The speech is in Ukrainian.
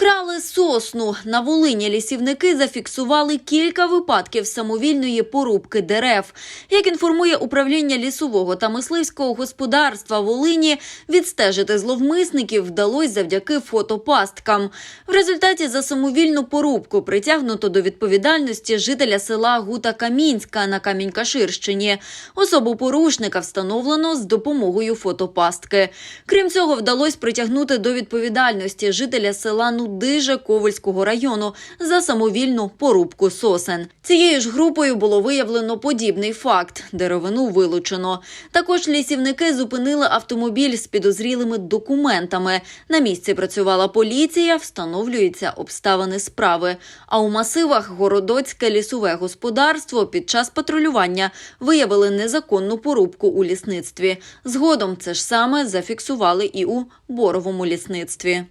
Крали сосну. На Волині лісівники зафіксували кілька випадків самовільної порубки дерев. Як інформує управління лісового та мисливського господарства Волині, відстежити зловмисників вдалося завдяки фотопасткам. В результаті за самовільну порубку притягнуто до відповідальності жителя села Гута Камінська на Камінь-Каширщині. Особу порушника встановлено з допомогою фотопастки. Крім цього, вдалося притягнути до відповідальності жителя села Нудиже Ковальського району за самовільну порубку сосен. Цією ж групою було виявлено подібний факт. Деревину вилучено. Також лісівники зупинили автомобіль з підозрілими документами. На місці працювала поліція, встановлюються обставини справи. А у масивах Городоцьке лісове господарство під час патрулювання виявили незаконну порубку у лісництві. Згодом це ж саме зафіксували і у боровому лісництві.